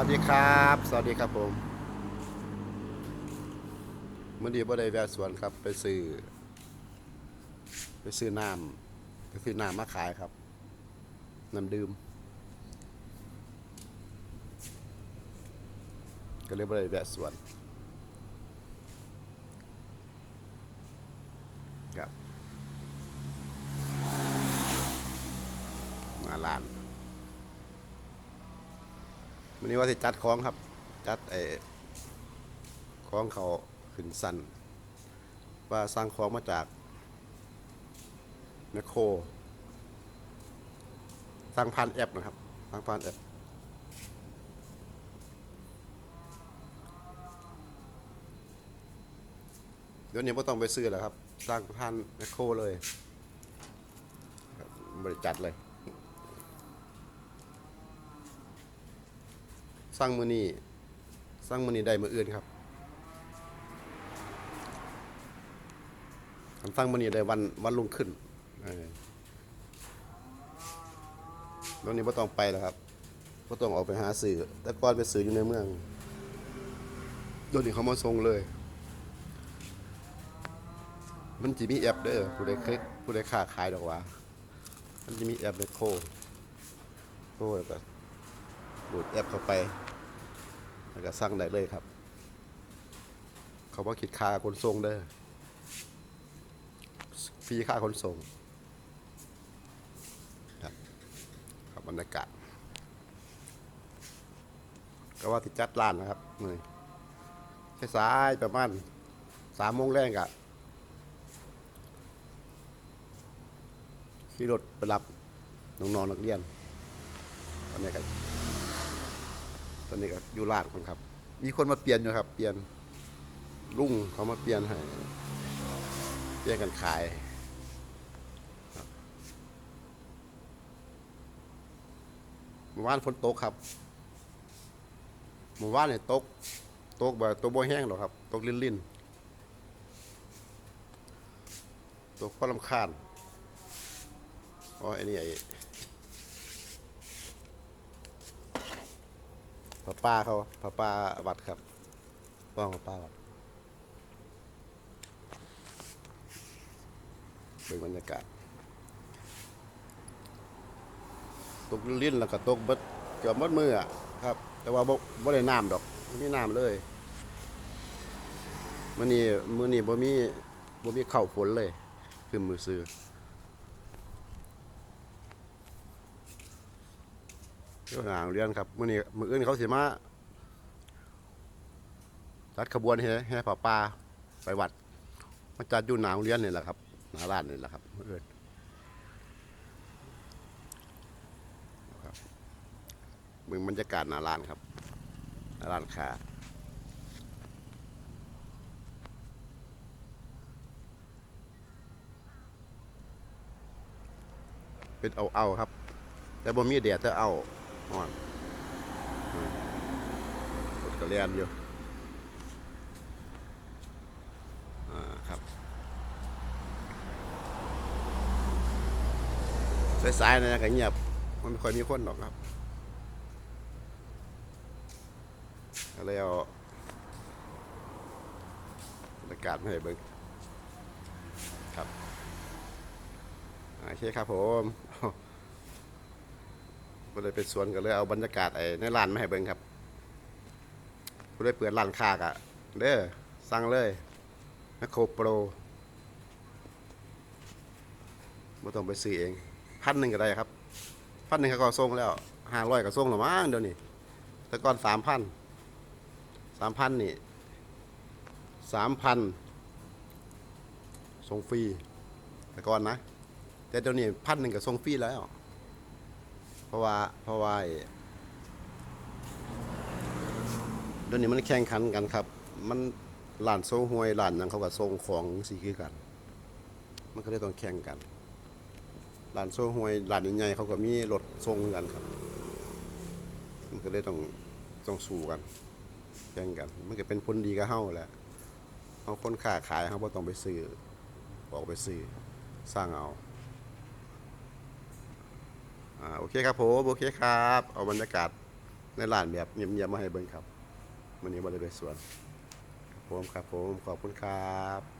วัสดีครับ สวัสดีครับผมเมื่อดีบ่ได้แวะสวนครับ ไปซื้อ ไปซื้อน้ำไปซื้อน้ำมาขายครับ น้ำดื่ม ก็เลยบ่ได้แวะสวนครับ มาร้าน วันนี้ว่าสิจัดของครับ จัดไอ้ของเขาขึ้นสันว่าสร้างของมาจากแมคโครสร้างผ่านแอปนะครับสร้างผ่านแอปเดี๋ยวนี้ไม่ต้องไปซื้อแล้วครับ สร้างผ่านแมคโครเลยบริจัดเลย สร้างมือนี้สร้างมือนี้ได้มืออื่นครับคันสร้างมือนี้ได้วันวันลงขึ้นตอนนี้ไม่ต้องไปแล้วครับไม่ต้องออกไปหาสื่อ แต่ก่อนไปสื่ออยู่ในเมืองโดนนี้เขามาส่งเลย มันจะมีแอปเด้อผู้ใดคลิกผู้ใดค้าขายดอกว่า มันจะมีแอปในโคโคแล้วก็โหลดแอปเข้าไป แล้วก็สั่งได้เลยครับ เขาว่าคิดค่าขนส่งเด้อฟรีค่าขนส่งครับครับบรรยากาศก็ว่าที่จัดร้านนะครับนี่ใช้สายประมาณสามโมงแรกอะขี่รถไปรับน้องๆนักเรียนตอนนี้ก็ ตอนนี้ก็อยู่ร้านคนครับ มีคนมาเปลี่ยนอยู่ครับ เปลี่ยนลุงเขามาเปลี่ยนให้เปลี่ยนกันขายเมื่อวานฝนตกครับเมื่อวานเนี่ยตกตกแบบตกบ่แห้งหรอกครับ ตกลิ่นลิ่นๆตกพราะลำคาญอ๋อไอ้นี่ไอ้ ป้าป้าเขาป้าป้าวัดครับป้องป้าป้าวัดเป็นบรรยากาศตกลิ้นแล้วก็ตกเบิดเกือบหมดมืออะครับ แต่ว่าบ่บ่ได้น้ำดอกบ่มีน้ำเลยมื้อนี้มื้อนี้บ่มีบ่มีเข้าฝนเลย คือมือซื้อ เรื่ องหางเรียนครับมื่อนี้มืออื่นเขาสิมาจัดขบวนแห่แห่ป่าป่าไปวัดมาจัดอยู่หนาโรงเรียนนี่แหละครับหนาร้านนี่แหละครับมื่ออื่นมึงบรรยากาศหนาร้านครับหนาร้านค้าเป็นเอาเอาๆครับ แต่บ่มีแดดจะเอา อ่อนอืมรถกระเลียนอยู่อ่าครับสายๆนะก็เงียบ มันไม่ค่อยมีคนหรอกครับก็เลยเอาบรรยากาศมาให้เบิ่งครับ โอเคครับผม ก็เลยไปสวนก็เลยเอาบรรยากาศไอ้ในร้านมาให้เบิ่งครับก็เลยเปิดร้านค้ากะเด้อสั่งเลยแมคโครโปรไม่ต้องไปซื้อเองพันหนึ่งก็ได้ครับพันหนึ่งเขาก็ส่งแล้วห้าร้อยก็ส่งหรือมั้งเดี๋ยวนี้แต่ก่อนสามพันสามพันนี่สามพันส่งฟรีแต่ก่อนนะ แต่เดี๋ยวนี้พันหนึ่งก็ส่งฟรีแล้ว เพราะว่าเพราะว่าไอ้เดี๋ยวนี้มันแข่งขันกันครับ มันร้านโซ่หวยร้านยังเขาก็ส่งของสิคือกัน มันก็เลยต้องแข่งกันร้านโซ่หวยร้านใหญ่เขาก็มีรถส่งกันครับ มันก็เลยต้องต้องสู้กัน แข่งกัน มันก็เป็นผลดีกับเฮาแหละเฮาคนค้าขายเฮาบ่ต้องไปซื้อออกไปซื้อสร้างเอา อ่าโอเคครับผมโอเคครับ เอาบรรยากาศในร้านแบบเงียบๆมาให้เบิ่งครับวันนี้บริเวณสวนครับผมครับผมขอบคุณครับ